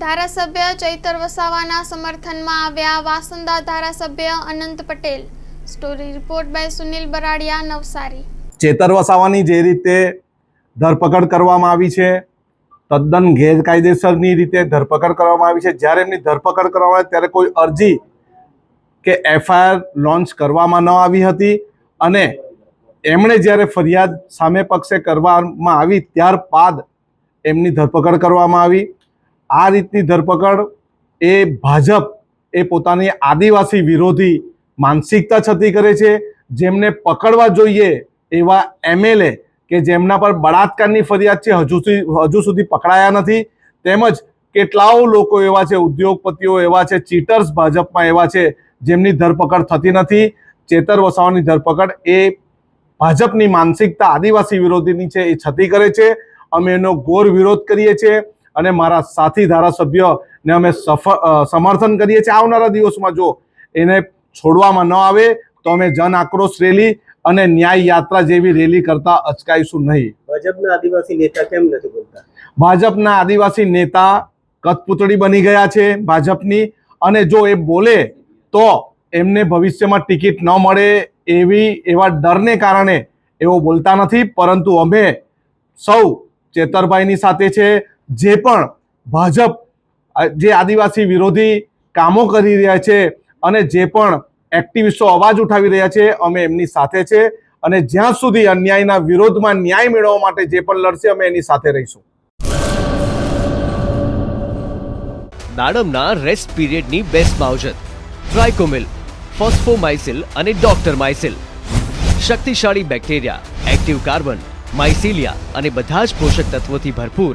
ધારાસભ્ય ચૈતર વસાવાના સમર્થનમાં આવ્યા વાસંદા ધારાસભ્ય Anant Patel. Story report by Sunil Baradiya, Navsari. Chaitar વસાવાની જે રીતે ધરપકડ કરવામાં આવી છે, તદ્દન ગેરકાયદેસરની રીતે ધરપકડ કરવામાં આવી છે. જ્યારે એમની ધરપકડ કરવામાં આવે ત્યારે કોઈ અરજી કે એફઆઈઆર લોન્ચ કરવામાં ન આવી હતી અને એમણે જ્યારે ફરિયાદ સામે પક્ષે કરવામાં આવી ત્યારબાદ એમની ધરપકડ કરવામાં આવી. આ રીતની ધરપકડ એ ભાજપ એ પોતાની આદિવાસી વિરોધી માનસિકતા છતી કરે છે. જેમને પકડવા જોઈએ એવા એમએલએ કે જેમના પર બળાત્કારની ફરિયાદ છે, હજુ સુધી હજુ સુધી પકડાયા નથી. તેમજ કેટલાઓ લોકો એવા છે, ઉદ્યોગપતિઓ એવા છે, ચીટર્સ ભાજપમાં એવા છે, જેમની ધરપકડ થતી નથી. ચેતર વસાવાની ધરપકડ એ ભાજપની માનસિકતા આદિવાસી વિરોધીની છે, એ છતી કરે છે. અમે એનો ઘોર વિરોધ કરીએ છીએ. અને મારા સાથી ધારાસભ્યને અમે સફળ સમર્થન કરીએ છીએ આવનારા દિવસમાં. જો એને છોડવામાં ન આવે તો અમે જન આક્રોશ રેલી અને ન્યાય યાત્રા જેવી રેલી કરતા અચકાઈશું નહીં. ભાજપના આદિવાસી નેતા કેમ નથી બોલતા? ભાજપના આદિવાસી નેતા કઠપૂતળી બની ગયા છે ભાજપની અને જો એ બોલે તો એમને ભવિષ્યમાં ટિકિટ ન મળે એવી એવા ડરને કારણે એઓ બોલતા નથી. પરંતુ અમે સૌ ચેતરભાઈની સાથે છે જે પણ ભાજપ જે આદિવાસી વિરોધી કામો કરી રહ્યા છે અને જે પણ એક્ટિવિસ્ટો અવાજ ઉઠાવી રહ્યા છે, અમે એમની સાથે છે અને જ્યાં સુધી અન્યાયના વિરોધમાં ન્યાય મેળવવા માટે જે પણ લડશે, અમે એની સાથે રહીશું. નાડમના રેસ્ટ પીરિયડની બેસ્ટ માવજત ટ્રાયકોમિલ ફોસ્ફોમાઇસિલ અને ડોક્ટર માઇસિલ શક્તિશાળી બેક્ટેરિયા એક્ટિવ કાર્બન માઇસિલિયા અને બધા જ પોષક તત્વોથી ભરપૂર